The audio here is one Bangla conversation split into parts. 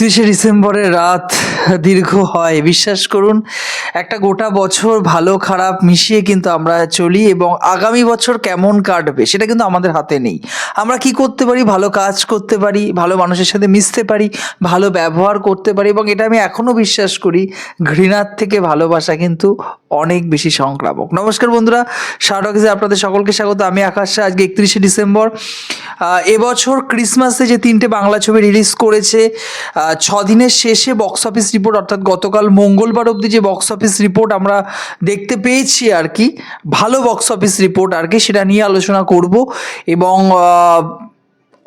একত্রিশে ডিসেম্বরের রাত দীর্ঘ হয়। বিশ্বাস করুন, একটা গোটা বছর ভালো খারাপ মিশিয়ে কিন্তু আমরা চলি এবং আগামী বছর কেমন কাটবে সেটা কিন্তু আমাদের হাতে নেই। আমরা কি করতে পারি? ভালো কাজ করতে পারি, ভালো মানুষের সাথে মিশতে পারি, ভালো ব্যবহার করতে পারি এবং এটা আমি এখনও বিশ্বাস করি, ঘৃণার থেকে ভালোবাসা কিন্তু অনেক বেশি সংক্রামক। নমস্কার বন্ধুরা শাহরকে আপনাদের সকলকে স্বাগত। আমি আকাশ শাহ। আজকে একত্রিশে ডিসেম্বর। এবছর ক্রিসমাসে যে তিনটে বাংলা ছবি রিলিজ করেছে ছ দিনের শেষে বক্স অফিস রিপোর্ট অর্থাৎ গতকাল মঙ্গলবার অবধি যে বক্স অফিস রিপোর্ট আমরা দেখতে পেয়েছি আর কি, ভালো বক্স অফিস রিপোর্ট আর কি, সেটা নিয়ে আলোচনা করব এবং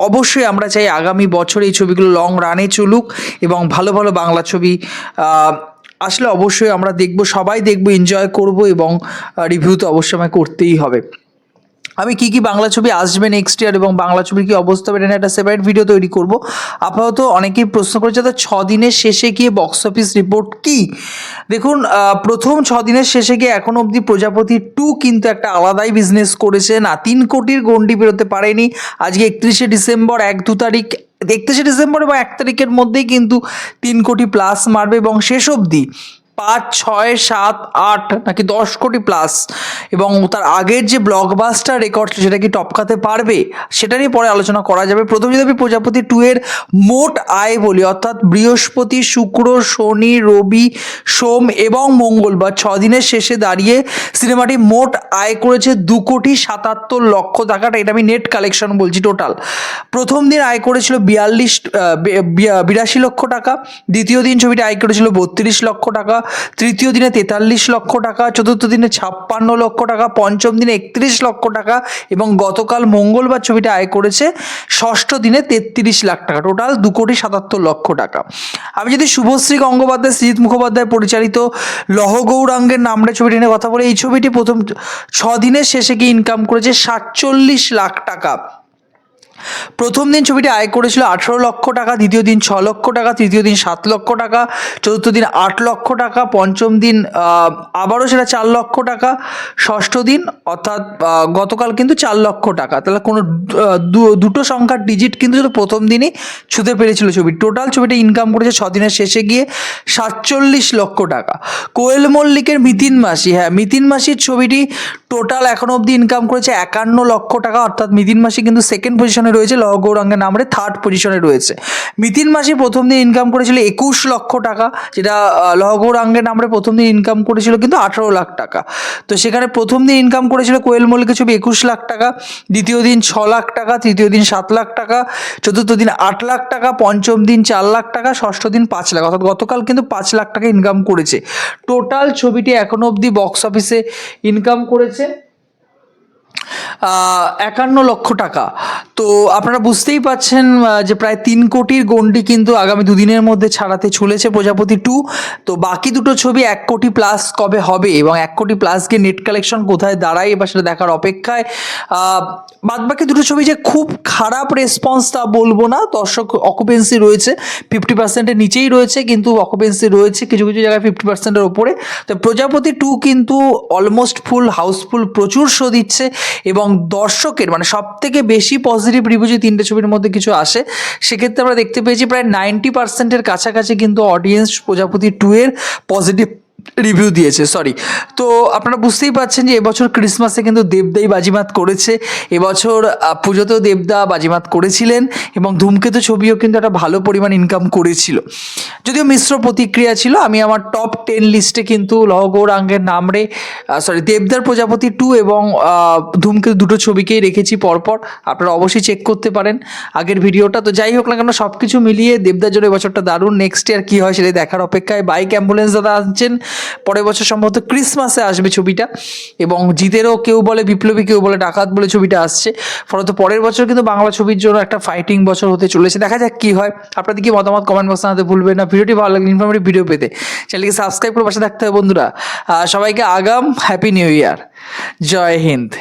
অবশ্যই আমরা চাই আগামী বছর এই ছবিগুলো লং রানে চলুক এবং ভালো ভালো বাংলা ছবি আসলে অবশ্যই আমরা দেখব, সবাই দেখব এনজয় করব এবং রিভিউ তো অবশ্যই আমায় করতেই হবে। আমি কি কি বাংলা ছবি আসবে নেক্সট ইয়ার এবং বাংলা ছবির কি অবস্থা হবে এটা একটা সেপারেট ভিডিও তৈরি করব। আপাতত অনেকেই প্রশ্ন করেছে দাদা ছ দিনের শেষে গিয়ে বক্স অফিস রিপোর্ট কি? দেখুন প্রথম ছ দিনের শেষে গিয়ে এখন অবধি প্রজাপতি টু কিন্তু একটা আলাদাই বিজনেস করেছে। না তিন কোটির গন্ডি বেরোতে পারেনি। আজকে একত্রিশে ডিসেম্বর, এক দু তারিখ, একত্রিশে ডিসেম্বর এবং এক তারিখের মধ্যেই কিন্তু তিন কোটি প্লাস মারবে এবং শেষ অবধি। পাঁচ, ছয়, সাত, আট নাকি দশ কোটি প্লাস এবং তার আগের যে ব্লকবাস্টার রেকর্ড সেটা কি টপকাতে পারবে? সেটা নিয়ে পরে আলোচনা করা যাবে। প্রথম যদি প্রজাপতি টু এর মোট আয় বলি, অর্থাৎ বৃহস্পতি, শুক্র, শনি, রবি, সোম এবং মঙ্গলবার ছ দিনের শেষে দাঁড়িয়ে সিনেমাটি মোট আয় করেছে দু কোটি সাতাত্তর লক্ষ টাকাটা। এটা আমি নেট কালেকশন বলছি টোটাল প্রথম দিন আয় করেছিল বিয়াল্লিশ বিরাশি লক্ষ টাকা। দ্বিতীয় দিন ছবিটি আয় করেছিল বত্রিশ লক্ষ টাকা। তৃতীয় দিনে তেতাল্লিশ লক্ষ টাকা, চতুর্থ দিনে ছাপ্পান্ন লক্ষ টাকা, পঞ্চম দিনে একত্রিশ লক্ষ টাকা এবং গতকাল মঙ্গলবার ছবিটা আয় করেছে ষষ্ঠ দিনে তেত্রিশ লাখ টাকা। টোটাল দু কোটি সাতাত্তর লক্ষ টাকা। আমি যদি শুভশ্রী গঙ্গোপাধ্যায় সৃজিত মুখোপাধ্যায় পরিচালিত লহ গৌরাঙ্গের নামটা ছবিটি নিয়ে কথা বলি, এই ছবিটি প্রথম ছ দিনের শেষে গিয়ে ইনকাম করেছে সাতচল্লিশ লাখ টাকা। প্রথম দিন ছবিটি আয় করেছিল আঠেরো লক্ষ টাকা, দ্বিতীয় দিন ছ লক্ষ টাকা, তৃতীয় দিন সাত লক্ষ টাকা, চতুর্থ দিন আট লক্ষ টাকা, পঞ্চম দিন আবারও সেটা চার লক্ষ টাকা, ষষ্ঠ দিন অর্থাৎ গতকাল কিন্তু চার লক্ষ টাকা। তাহলে কোনো দুটো সংখ্যার ডিজিট কিন্তু শুধু প্রথম দিনই ছুতে পেরেছিল ছবি। টোটাল ছবিটা ইনকাম করেছে ছ দিনের শেষে গিয়ে সাতচল্লিশ লক্ষ টাকা। কোয়েল মল্লিকের মিতিন মাসি হ্যাঁ মিতিন মাসির ছবিটি টোটাল এখন অবধি ইনকাম করেছে একান্ন লক্ষ টাকা, অর্থাৎ মিতিন মাসি কিন্তু সেকেন্ড পজিশনে রয়েছে, লহ গৌরাঙ্গের নামরে থার্ড পজিশনে রয়েছে। মিতিন মাসি প্রথম দিন ইনকাম করেছিল একুশ লক্ষ টাকা, যেটা লহ গৌরাঙ্গের নামরে প্রথম দিন ইনকাম করেছিল কিন্তু আঠারো লাখ টাকা। তো সেখানে প্রথম দিন ইনকাম করেছিল কোয়েল মল্লিকের ছবি একুশ লাখ টাকা, দ্বিতীয় দিন ছ লাখ টাকা, তৃতীয় দিন সাত লাখ টাকা, চতুর্থ দিন আট লাখ টাকা, পঞ্চম দিন চার লাখ টাকা, ষষ্ঠ দিন পাঁচ লাখ, অর্থাৎ গতকাল কিন্তু পাঁচ লাখ টাকা ইনকাম করেছে। টোটাল ছবিটি এখনও অবধি বক্স অফিসে ইনকাম করেছে। একান্ন লক্ষ টাকা। তো আপনারা বুঝতেই পাচ্ছেন যে প্রায় তিন কোটির গন্ডি কিন্তু আগামী দুদিনের মধ্যে ছাড়াতে চলেছে প্রজাপতি টু তো বাকি দুটো ছবি এক কোটি প্লাস কবে হবে এবং এক কোটি প্লাস গিয়ে নেট কালেকশন কোথায় দাঁড়ায়, এবার সেটা দেখার অপেক্ষায়। বাদ বাকি দুটো ছবি যে খুব খারাপ রেসপন্স তা বলব না। দর্শক অকুপেন্সি রয়েছে ফিফটি পার্সেন্টের নিচেই রয়েছে, কিন্তু অকুপেন্সি রয়েছে কিছু কিছু জায়গায় ফিফটি পার্সেন্টের ওপরে। তো প্রজাপতি টু কিন্তু অলমোস্ট ফুল হাউসফুল প্রচুর শো দিচ্ছে এবং দর্শকের মানে সব থেকে বেশি পজিটিভ রিভিউ যে তিনটে ছবির মধ্যে কিছু আসে, সেক্ষেত্রে আমরা দেখতে পেয়েছি প্রায় নাইনটি পার্সেন্টের কাছাকাছি কিন্তু অডিয়েন্স প্রজাপতি টু এর পজিটিভ রিভিউ দিয়েছে সরি তো আপনারা বুঝতেই পারছেন যে এবছর ক্রিসমাসে কিন্তু দেবদাই বাজিমাত করেছে। এবছর পুজোতেও দেবদা বাজিমাত করেছিলেন এবং ধূমকেতু ছবিও কিন্তু একটা ভালো পরিমাণ ইনকাম করেছিল। যদিও মিশ্র প্রতিক্রিয়া ছিল, আমি আমার টপ টেন লিস্টে কিন্তু লহ গৌরাঙ্গের নামরে সরি দেবদার প্রজাপতি টু এবং ধূমকেতু দুটো ছবিকেই রেখেছি পরপর। আপনারা অবশ্যই চেক করতে পারেন আগের ভিডিওটা। তো যাই হোক না কেন সব কিছু মিলিয়ে দেবদার জন্য এবছরটা দারুণ। নেক্সট ইয়ার কী হয় সেটাই দেখার অপেক্ষায়। বাইক অ্যাম্বুলেন্স দাদা আসছেন। পরের বছর সম্ভবত ক্রিসমাসে আসবে ছবিটা এবং জিতেরও কেউ বলে, বিপ্লবী কেউ বলে, ডাকাত বলে ছবিটা আসছে। ফলত পরের বছর কিন্তু বাংলা ছবির জন্য একটা ফাইটিং বছর হতে চলেছে। দেখা যাক কী হয়। আপনাদের কি মতামত কমেন্ট বক্সে জানাতে ভুলবেন না। ভিডিওটি ভালো লাগলে ইনফরমেটিভ ভিডিও পেতে চ্যানেলকে সাবস্ক্রাইব করে পাশে থাকতে হবে বন্ধুরা। সবাইকে আগাম happy new year Jai Hind.